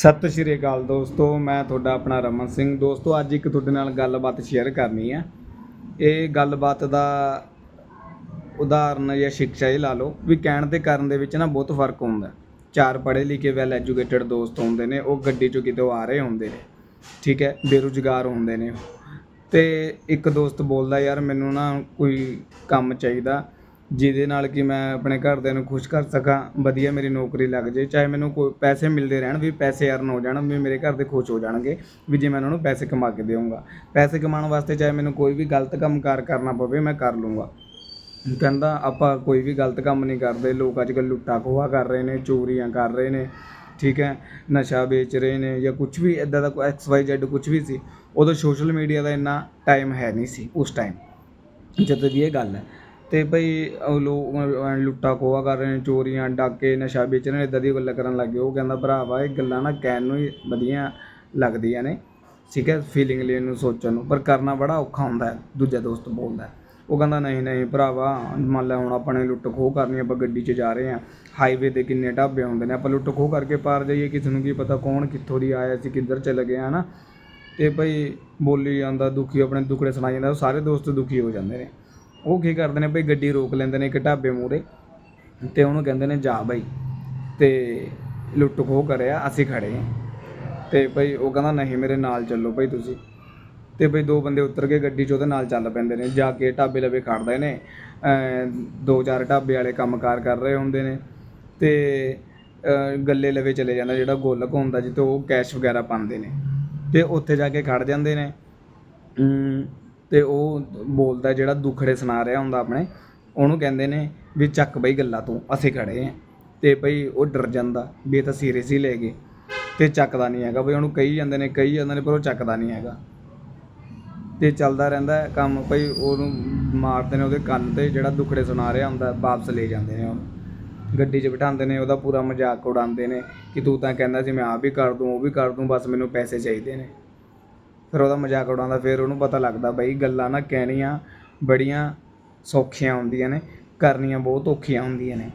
ਸਤਿ ਸ਼੍ਰੀ ਅਕਾਲ ਦੋਸਤੋ, ਮੈਂ ਤੁਹਾਡਾ ਆਪਣਾ ਰਮਨ ਸਿੰਘ। ਦੋਸਤੋ, ਅੱਜ ਇੱਕ ਤੁਹਾਡੇ ਨਾਲ ਗੱਲਬਾਤ ਸ਼ੇਅਰ ਕਰਨੀ ਹੈ ਇਹ ਗੱਲਬਾਤ ਦਾ ਉਦਾਹਰਨ ਜਾਂ ਸਿੱਖਿਆ ਇਹ ਲਾ ਲਓ ਵੀ ਕਹਿਣ ਤੇ ਕਰਨ ਦੇ ਵਿੱਚ ਨਾ ਬਹੁਤ ਫ਼ਰਕ ਹੁੰਦਾ। ਚਾਰ ਪੜ੍ਹੇ ਲਿਖੇ ਵੈਲ ਐਜੂਕੇਟਡ ਦੋਸਤ ਹੁੰਦੇ ਨੇ, ਉਹ ਗੱਡੀ 'ਚੋਂ ਕਿਤੇ ਆ ਰਹੇ ਹੁੰਦੇ ਨੇ, ਠੀਕ ਹੈ, ਬੇਰੁਜ਼ਗਾਰ ਹੁੰਦੇ ਨੇ ਤੇ ਇੱਕ ਦੋਸਤ ਬੋਲਦਾ, ਯਾਰ, ਮੈਨੂੰ ਨਾ ਕੋਈ ਕੰਮ ਚਾਹੀਦਾ ਜਿਹਦੇ ਨਾਲ ਕਿ ਮੈਂ ਆਪਣੇ ਘਰਦਿਆਂ ਨੂੰ ਖੁਸ਼ ਕਰ ਸਕਾਂ, ਵਧੀਆ ਮੇਰੀ ਨੌਕਰੀ ਲੱਗ ਜੇ, ਚਾਹੇ ਮੈਨੂੰ ਕੋਈ ਪੈਸੇ ਮਿਲਦੇ ਰਹਿਣ ਵੀ ਪੈਸੇ ਅਰਨ ਹੋ ਜਾਣ, ਵੀ ਮੇਰੇ ਘਰ ਦੇ ਖੁਸ਼ ਹੋ ਜਾਣਗੇ, ਵੀ ਜੇ ਮੈਂ ਉਹਨਾਂ ਨੂੰ ਪੈਸੇ ਕਮਾ ਕੇ ਦੇਵਾਂਗਾ ਪੈਸੇ ਕਮਾਉਣ ਵਾਸਤੇ ਚਾਹੇ ਮੈਨੂੰ ਕੋਈ ਵੀ ਗਲਤ ਕੰਮ ਕਾਰ ਕਰਨਾ ਪਵੇ, ਮੈਂ ਕਰ ਲੂੰਗਾ। ਕਹਿੰਦਾ, ਆਪਾਂ ਕੋਈ ਵੀ ਗਲਤ ਕੰਮ ਨਹੀਂ ਕਰਦੇ, ਲੋਕ ਅੱਜ ਕੱਲ੍ਹ ਲੁੱਟਾ ਖੋਹਾ ਕਰ ਰਹੇ ਨੇ, ਚੋਰੀਆਂ ਕਰ ਰਹੇ ਨੇ, ਠੀਕ ਹੈ, ਨਸ਼ਾ ਵੇਚ ਰਹੇ ਨੇ ਜਾਂ ਕੁਝ ਵੀ ਇਦਾਂ ਦਾ ਕੋਈ ਐਕਸ ਵਾਈ ਜ਼ੈਡ ਕੁਝ ਵੀ ਸੀ, ਉਦੋਂ ਸੋਸ਼ਲ ਮੀਡੀਆ ਦਾ ਇੰਨਾ ਟਾਈਮ ਹੈ ਨਹੀਂ ਸੀ ਉਸ ਟਾਈਮ ਜਦੋਂ ਦੀ ਇਹ ਗੱਲ ਹੈ। ਤੇ ਭਈ ਉਹ ਲੋਕ ਲੁੱਟਾ ਖੋਹਾ ਕਰ ਰਹੇ ਨੇ, ਚੋਰੀਆਂ, ਡਾਕੇ, ਨਸ਼ਾ ਵੇਚ ਰਹੇ ਨੇ ਇਦਾਂ ਦੀਆਂ ਗੱਲਾਂ ਕਰਨ ਲੱਗ ਗਏ। ਉਹ ਕਹਿੰਦਾ, ਭਰਾਵਾ, ਇਹ ਗੱਲਾਂ ਨਾ ਕਹਿਣ ਨੂੰ ਹੀ ਵਧੀਆ ਲੱਗਦੀਆਂ ਨੇ। ਠੀਕ ਹੈ ਫੀਲਿੰਗ ਲੈਣ ਨੂੰ, ਸੋਚਣ ਨੂੰ। ਪਰ ਕਰਨਾ ਬੜਾ ਔਖਾ ਹੁੰਦਾ ਦੂਜਾ ਦੋਸਤ ਬੋਲਦਾ ਉਹ ਕਹਿੰਦਾ, ਨਹੀਂ ਨਹੀਂ ਭਰਾਵਾ, ਮੰਨ ਲੈ ਹੁਣ ਆਪਾਂ ਨੇ ਲੁੱਟ ਖੋਹ ਕਰਨੀ ਆਪਾਂ ਗੱਡੀ 'ਚ ਜਾ ਰਹੇ ਹਾਂ। ਹਾਈਵੇ ਤੇ ਕਿੰਨੇ ਢਾਬੇ ਹੁੰਦੇ ਨੇ, ਆਪਾਂ ਲੁੱਟ ਖੋਹ ਕਰਕੇ ਪਾਰ ਜਾਈਏ। ਕਿਸੇ ਨੂੰ ਕੀ ਪਤਾ ਕੌਣ ਕਿੱਥੋਂ ਦੀ ਆਇਆ ਸੀ ਕਿੱਧਰ ਚਲੇ ਗਿਆ ਹਨਾ? ਤੇ ਭਾਈ ਬੋਲੀ ਜਾਂਦਾ, ਦੁਖੀ, ਆਪਣੇ ਦੁੱਖੜੇ ਸੁਣਾਈ ਜਾਂਦਾ, ਉਹ ਸਾਰੇ ਦੋਸਤ ਦੁਖੀ ਹੋ ਜਾਂਦੇ ਨੇ। ਉਹ ਕੀ ਕਰਦੇ ਨੇ ਬਈ ਗੱਡੀ ਰੋਕ ਲੈਂਦੇ ਨੇ ਇੱਕ ਢਾਬੇ ਮੂਹਰੇ ਤੇ ਉਹਨੂੰ ਕਹਿੰਦੇ ਨੇ ਜਾ ਬਈ ਤੇ ਲੁੱਟ ਖੋਹ ਕਰਿਆ, ਅਸੀਂ ਖੜੇ ਹਾਂ। ਤੇ ਭਈ ਉਹ ਕਹਿੰਦਾ, ਨਹੀਂ, ਮੇਰੇ ਨਾਲ ਚੱਲੋ ਭਈ ਤੁਸੀਂ। ਤੇ ਭਈ ਦੋ ਬੰਦੇ ਉਤਰ ਕੇ ਗੱਡੀ 'ਚ ਉਹਦੇ ਨਾਲ ਚੱਲ ਪੈਂਦੇ ਨੇ। ਜਾ ਕੇ ਢਾਬੇ ਲਵੇ ਖੜਦੇ ਨੇ। ਦੋ ਚਾਰ ਢਾਬੇ ਵਾਲੇ ਕੰਮਕਾਰ ਕਰ ਰਹੇ ਹੁੰਦੇ ਨੇ। ਤੇ ਗੱਲੇ ਲਵੇ ਚਲੇ ਜਾਂਦਾ ਜਿਹੜਾ ਗੋਲਕ ਹੁੰਦਾ, ਜਿੱਥੇ ਉਹ ਕੈਸ਼ ਵਗੈਰਾ ਪਾਉਂਦੇ ਨੇ। ਤੇ ਉੱਥੇ ਜਾ ਕੇ ਖੜ ਜਾਂਦੇ ਨੇ। ਅਤੇ ਉਹ ਬੋਲਦਾ ਜਿਹੜਾ ਦੁੱਖੜੇ ਸੁਣਾ ਰਿਹਾ ਹੁੰਦਾ ਆਪਣੇ, ਉਹਨੂੰ ਕਹਿੰਦੇ ਨੇ ਵੀ ਚੱਕ ਬਈ ਗੱਲਾਂ ਤੂੰ, ਅਸੀਂ ਖੜੇ ਹਾਂ ਅਤੇ ਭਈ ਉਹ ਡਰ ਜਾਂਦਾ ਵੀ ਇਹ ਤਾਂ ਸੀਰੀਅਸ ਹੀ ਲੈ ਗਏ। ਅਤੇ ਚੱਕਦਾ ਨਹੀਂ ਹੈਗਾ, ਬਈ ਉਹਨੂੰ ਕਹੀ ਜਾਂਦੇ ਨੇ, ਕਹੀ ਜਾਂਦੇ ਨੇ, ਪਰ ਉਹ ਚੱਕਦਾ ਨਹੀਂ ਹੈਗਾ। ਅਤੇ ਚੱਲਦਾ ਰਹਿੰਦਾ ਕੰਮ ਭਈ ਉਹਨੂੰ ਮਾਰਦੇ ਨੇ ਉਹਦੇ ਕੰਨ ਤੇ, ਜਿਹੜਾ ਦੁੱਖੜੇ ਸੁਣਾ ਰਿਹਾ ਹੁੰਦਾ, ਵਾਪਸ ਲੈ ਜਾਂਦੇ ਨੇ ਉਹਨੂੰ। ਗੱਡੀ 'ਚ ਬਿਠਾਉਂਦੇ ਨੇ, ਉਹਦਾ ਪੂਰਾ ਮਜ਼ਾਕ ਉਡਾਉਂਦੇ ਨੇ ਕਿ ਤੂੰ ਤਾਂ ਕਹਿੰਦਾ ਸੀ, ਮੈਂ ਆਹ ਵੀ ਕਰ ਦੂੰ, ਉਹ ਵੀ ਕਰ ਦੂੰ, ਬਸ ਮੈਨੂੰ ਪੈਸੇ ਚਾਹੀਦੇ ਨੇ। ਫਿਰ ਉਹਦਾ ਮਜ਼ਾਕ ਉਡਾਉਂਦਾ, ਫਿਰ ਉਹਨੂੰ ਪਤਾ ਲੱਗਦਾ ਬਈ ਗੱਲਾਂ ਨਾ ਕਹਿਣੀਆਂ ਬੜੀਆਂ ਸੌਖੀਆਂ ਹੁੰਦੀਆਂ ਨੇ, ਕਰਨੀਆਂ ਬਹੁਤ ਔਖੀਆਂ ਹੁੰਦੀਆਂ ਨੇ।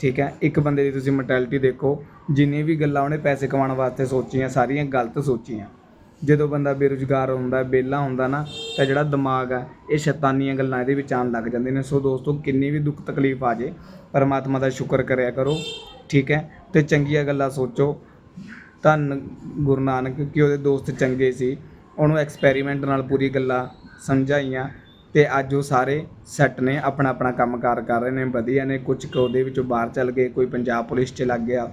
ਠੀਕ ਹੈ, ਇੱਕ ਬੰਦੇ ਦੀ ਤੁਸੀਂ ਮੈਂਟੈਲਿਟੀ ਦੇਖੋ ਜਿੰਨੀ ਵੀ ਗੱਲਾਂ ਉਹਨੇ ਪੈਸੇ ਕਮਾਉਣ ਵਾਸਤੇ ਸੋਚੀਆਂ, ਸਾਰੀਆਂ ਗਲਤ ਸੋਚੀਆਂ। ਜਦੋਂ ਬੰਦਾ ਬੇਰੁਜ਼ਗਾਰ ਹੁੰਦਾ, ਵਿਹਲਾ ਹੁੰਦਾ ਨਾ, ਤਾਂ ਜਿਹੜਾ ਦਿਮਾਗ ਆ ਇਹ ਸ਼ੈਤਾਨੀਆਂ ਗੱਲਾਂ ਇਹਦੇ ਵਿੱਚ ਆਉਣ ਲੱਗ ਜਾਂਦੇ ਨੇ। ਸੋ ਦੋਸਤੋ, ਕਿੰਨੀ ਵੀ ਦੁੱਖ ਤਕਲੀਫ ਆ ਜੇ, ਪਰਮਾਤਮਾ ਦਾ ਸ਼ੁਕਰ ਕਰਿਆ ਕਰੋ। ਠੀਕ ਹੈ, ਤੇ ਚੰਗੀਆਂ ਗੱਲਾਂ ਸੋਚੋ। ਧੰਨ ਗੁਰੂ ਨਾਨਕ, ਕਿ ਉਹਦੇ ਦੋਸਤ ਚੰਗੇ ਸੀ। ਉਹਨੂੰ ਐਕਸਪੈਰੀਮੈਂਟ ਨਾਲ ਪੂਰੀ ਗੱਲਾਂ ਸਮਝਾਈਆਂ ਤੇ ਅੱਜ ਉਹ ਸਾਰੇ ਸੈੱਟ ਨੇ, ਆਪਣਾ ਆਪਣਾ ਕੰਮਕਾਰ ਕਰ ਰਹੇ ਨੇ, ਵਧੀਆ ਨੇ। ਕੁਝ ਕੁ ਉਹਦੇ ਵਿੱਚੋਂ ਬਾਹਰ ਚੱਲ ਗਏ, ਕੋਈ ਪੰਜਾਬ ਪੁਲਿਸ 'ਚ ਲੱਗ ਗਿਆ,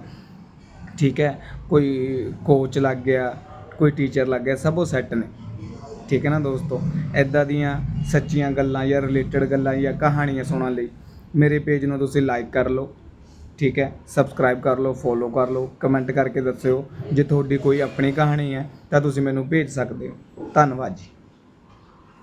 ਠੀਕ ਹੈ, ਕੋਈ ਕੋਚ ਲੱਗ ਗਿਆ, ਕੋਈ ਟੀਚਰ ਲੱਗ ਗਿਆ, ਸਭ ਉਹ ਸੈੱਟ ਨੇ। ਠੀਕ ਹੈ ਨਾ ਦੋਸਤੋ? ਐਦਾਂ ਦੀਆਂ ਸੱਚੀਆਂ ਗੱਲਾਂ ਜਾਂ ਰਿਲੇਟਡ ਗੱਲਾਂ ਜਾਂ ਕਹਾਣੀਆਂ ਸੁਣਨ ਲਈ ਮੇਰੇ ਪੇਜ ਨੂੰ ਤੁਸੀਂ ਲਾਈਕ ਕਰ ਲਓ। ਠੀਕ ਹੈ? ਸਬਸਕ੍ਰਾਈਬ ਕਰ ਲਓ ਫੋਲੋ ਕਰ ਲਓ ਕਮੈਂਟ ਕਰਕੇ ਦੱਸਿਓ ਜੇ ਤੁਹਾਡੀ ਕੋਈ ਆਪਣੀ ਕਹਾਣੀ ਹੈ ਤਾਂ ਤੁਸੀਂ ਮੈਨੂੰ ਭੇਜ ਸਕਦੇ ਹੋ। ਧੰਨਵਾਦ ਜੀ।